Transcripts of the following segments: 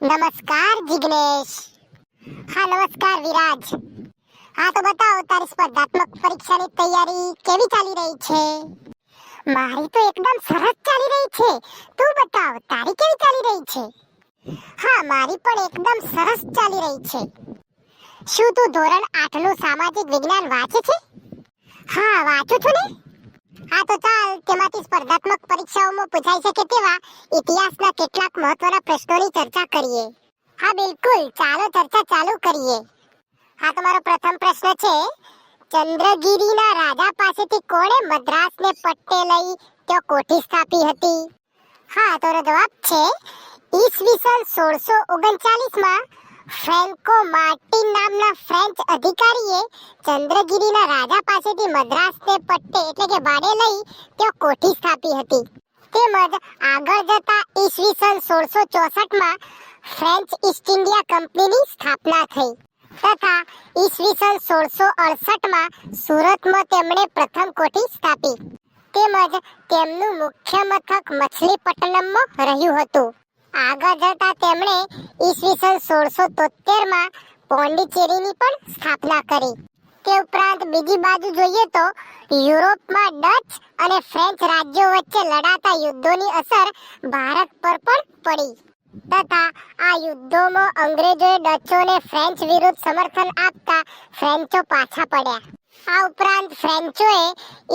નમસ્કાર, જિગ્નેશ. હા, નમસ્કાર, વિરાજ. હા, તો બતાવો, તારી સ્પર્ધાત્મક પરીક્ષાની તૈયારી કેવી ચાલી રહી છે? મારી તો એકદમ સરસ ચાલી રહી છે. તું બતાવ, તારી કેવી ચાલી રહી છે? હા, મારી પણ એકદમ સરસ ચાલી રહી છે. શું તું ધોરણ આઠનું સામાજિક વિજ્ઞાન વાંચે છે? હા, વાંચું છું ને? સ્પર્ધાત્મક પરીક્ષાઓમાં પૂછાઈ શકે તેવા ઇતિહાસના કેટલાક મહત્વના પ્રશ્નોની ચર્ચા કરીએ. હા, બિલકુલ. ચાલો ચર્ચા ચાલુ કરીએ. હા, તમારો પ્રથમ પ્રશ્ન છે, ચંદ્રગીરીના રાજા પાસેથી કોણે મદ્રાસને પટ્ટે લઈ ત્યાં કોઠી સ્થાપી હતી? હા, તો જવાબ છે, ઈસવીસન સોળસો ઓગણચાલીસમાં ફ્રેન્કો માર્ટિન નામના ફ્રેન્ચ અધિકારીએ ચંદ્રગીરીના રાજા પાસેથી મદ્રાસને પટ્ટે એટલે કે ભાડે લઈ ત્યાં કોઠી સ્થાપી હતી. તેમજ આગળ જતા ઈસવીસન સોળસો ચોસઠમાં ફ્રેન્ચ ઈસ્ટ ઇન્ડિયા કંપનીની સ્થાપના થઈ. તથા ઈસવીસન સોળસો અડસઠમાં સુરતમાં તેમણે પ્રથમ કોઠી સ્થાપી. તેમજ તેમનું મુખ્ય મથક મછલીપટ્ટનમમાં રહ્યું હતું. આગળ જતા તેમણે ઈસવીસન સોળસો તોતેરમાં પોંડિચેરીની પણ સ્થાપના કરી. તે ઉપરાંત બીજી બાજુ જોઈએ તો યુરોપમાં ડચ અને ફ્રેન્ચ રાજ્યો વચ્ચે લડાતા યુદ્ધોની અસર ભારત પર પણ પડી. તથા આ યુદ્ધોમાં અંગ્રેજોએ ડચોને ફ્રેન્ચ વિરુદ્ધ સમર્થન આપતા ફ્રેન્ચો પાછા પડ્યા. આ ઉપરાંત ફ્રેન્ચોએ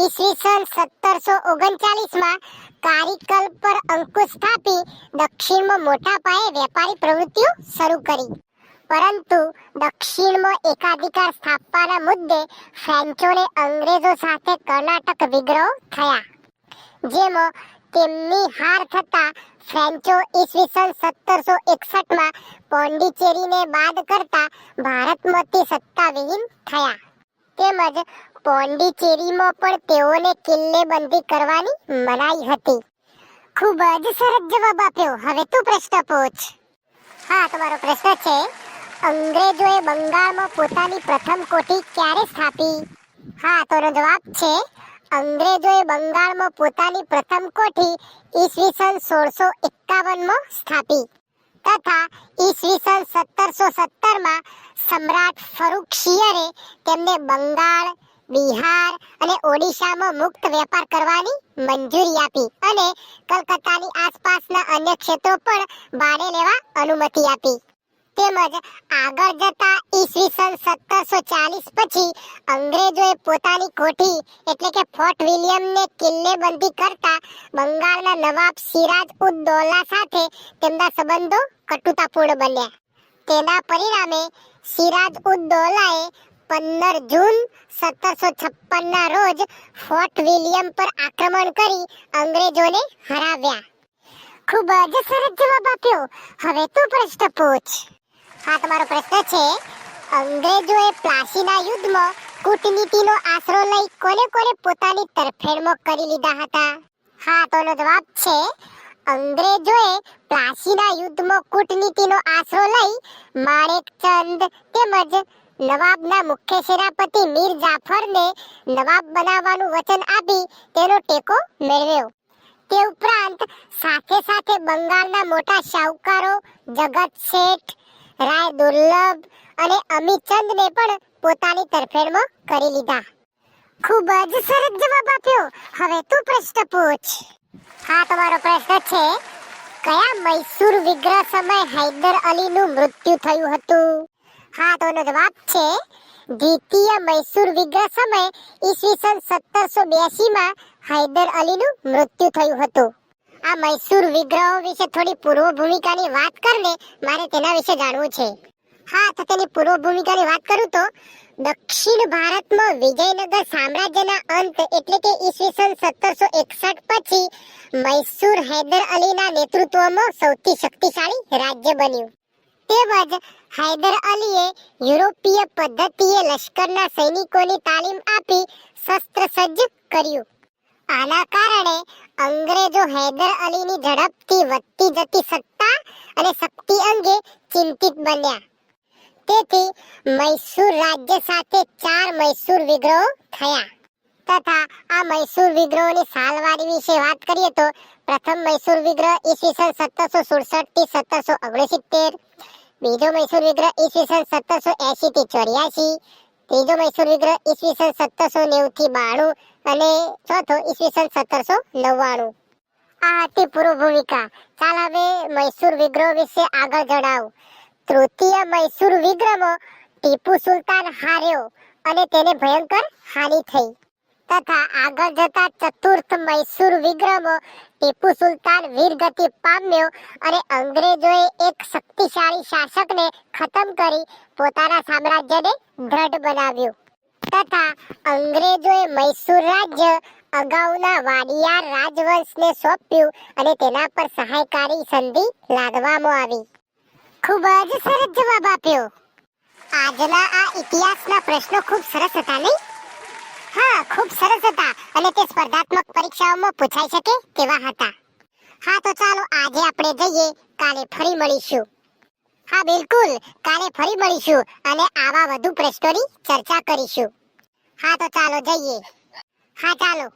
ઈસવીસન સત્તરસો ઓગણચાલીસમાં કારિકલ પર અંકુશ સ્થાપી દક્ષિણમાં મોટા પાયે વેપારી પ્રવૃત્તિઓ શરૂ કરી. પરંતુ દક્ષિણમાં એકાધિકાર સ્થાપવાના મુદ્દે ફ્રેન્ચોને અંગ્રેજો સાથે કર્ણાટક વિગ્રહ થયા. જેમાં તેમની હાર થતા ફ્રેન્ચો ઈસવીસન સત્તરસો એકસઠમાં પોંડિચેરીને બાદ કરતા ભારતમાંથી સત્તાવિહીન થયા. તેમજ પોંડિચેરીમાં પણ તેઓને કિલ્લેબંધી કરવાની મનાઈ હતી. ખૂબ જ સરસ જવાબ આપ્યો. હવે તું પ્રશ્ન પૂછ. હા, તમારો પ્રશ્ન છે, અંગ્રેજોએ બંગાળમાં પોતાની પ્રથમ કોઠી ક્યારે સ્થાપી? હા તો એનો જવાબ છે, અંગ્રેજોએ બંગાળમાં પોતાની પ્રથમ કોઠી ઈસવીસન સોળસો એકાવનમાં સ્થાપી. તથા ઈસવીસન સત્તરસો સત્તરમાં સમ્રાટ ફરુખ શિયરે તેમને બંગાળ, બિહાર અને ઓડિશામાં મુક્ત વેપાર કરવાની મંજૂરી આપી અને કલકત્તાની આસપાસના અન્ય ક્ષેત્રો પણ ભાડે લેવા અનુમતિ આપી. તેમજ આગળ જતા ઈસવીસન સત્તરસો ચાલીસ પછી અંગ્રેજોએ પોતાની કોઠી એટલે કે ફોર્ટ વિલિયમને કિલ્લેબંધી કરતા બંગાળના નવાબ સિરાજ ઉદ દૌલા સાથે તેમના સંબંધો કટુતાપૂર્ણ બન્યા. તેના પરિણામે સિરાજ ઉદ દૌલાએ પંદર જૂન સત્તરસો છપ્પનના રોજ ફોર્ટ વિલિયમ પર આક્રમણ કરી અંગ્રેજોને હરાવ્યા. ખૂબ જ સરસ જવાબ આપ્યો. હવે તું પ્રશ્ન પૂછ. હા, તમારો પ્રશ્ન છે, અંગ્રેજોએ પ્લાસીના યુદ્ધમાં કૂટનીતિનો આશરો લઈ કોને કોને પોતાની તરફેણમાં કરી લીધા હતા? હા, તો એનો જવાબ છે, અંગ્રેજોએ પ્લાસીના યુદ્ધમાં કૂટનીતિનો આશરો લઈ માણેકચંદ તેમજ નવાબના મુખ્ય સેનાપતિ મીર જાફરને નવાબ બનાવવાનું વચન આપી તેનો ટેકો મેળવ્યો. તે ઉપરાંત સાથે સાથે બંગાળના મોટા શાહુકારો જગત શેઠ, રાય દુર્લભ અને અમિતચંદને પણ પોતાની તરફેણમાં કરી લીધા. ખૂબ જ સરસ જવાબ આપ્યો. હવે તું પ્રશ્ન પૂછ. હા, તમારો પ્રશ્ન છે કયા મૈસૂર વિગ્રહ સમય હૈદર અલીનું મૃત્યુ થયું હતું? હા તો એનો જવાબ છે, દ્વિતીય મૈસૂર વિગ્રહ સમય ઈસવીસન સત્તરસો માં હૈદર અલીનું મૃત્યુ થયું હતું. આ મૈસૂર વિગ્રહો વિશે થોડી પૂર્વ ભૂમિકાની વાત કરીને મારે તેના વિશે જાણવું છે. હા, તો તેની પૂર્વ ભૂમિકાની વાત કરું તો, દક્ષિણ ભારતમાં વિજયનગર સામ્રાજ્યના અંત એટલે કે ઈસવીસન સત્તરસો એકસઠ પછી મૈસૂર હૈદર અલીના નેતૃત્વમાં સૌથી શક્તિશાળી રાજ્ય બન્યું. તેમજ હૈદર અલીએ યુરોપીય પદ્ધતિએ લશ્કરના સૈનિકોની તાલીમ આપી શસ્ત્ર સજ્જ કર્યું. આના કારણે અંગ્રેજો હૈદર અલીની ઝડપથી વધતી જતી સત્તા અને શક્તિ અંગે ચિંતિત બન્યા. તેથી મૈસૂર રાજ્ય સાથે ચાર મૈસૂર વિદ્રોહ થયા. તથા આ મૈસૂર વિદ્રોહની સાલવારી વિશે વાત કરીએ તો પ્રથમ મૈસૂર વિગ્રહ ઈસવીસન સત્તરસો સુડસઠથી સત્તરસો ઓગણસિત્તેર, બીજો મૈસૂર વિગ્રહ ઈસવીસન સત્તરસો એસી થી ચોર્યાસી ત્રીજો મૈસૂર વિગ્રહ ઈસવીસન સત્તરસો નેવું થી બાણું અને ચોથો ઈસવીસન સત્તરસો નવ્વાણું. આ હતી પૂર્વ ભૂમિકા ચાલ હવે મૈસૂર વિગ્રહ વિશે આગળ જણાવું. તૃતીય મૈસૂર વિગ્રહમાં ટીપુ સુલતાન હાર્યો અને તેને ભયંકર હાનિ થઈ. તથા આગળ જતા ચતુર્થ મૈસૂર વિગ્રહમાં ટીપુ સુલતાન વીરગતિ પામ્યો અને અંગ્રેજોએ એક શક્તિશાળી શાસકને ખતમ કરી પોતાના સામ્રાજ્યને દ્રઢ બનાવ્યું. તથા અંગ્રેજોએ મૈસૂર રાજ્ય અગાઉના વાડિયાર રાજવંશને સોંપ્યું અને તેના પર સહાયકારી સંધિ લાદવામાં આવી. ખૂબ જ સરસ જવાબ આપ્યો. આજના આ ઇતિહાસના પ્રશ્નો ખૂબ સરસ હતા, નહીં? હા, ખૂબ સરસ હતા અને તે સ્પર્ધાત્મક પરીક્ષાઓમાં પૂછાઈ શકે તેવા હતા. હા, તો ચાલો આજે આપણે જઈએ, કાલે ફરી મળીશું. હા, બિલકુલ, કાલે ફરી મળીશું અને આવા વધુ પ્રશ્નોની ચર્ચા કરીશું. હા, તો ચાલો જઈએ. હા, ચાલો.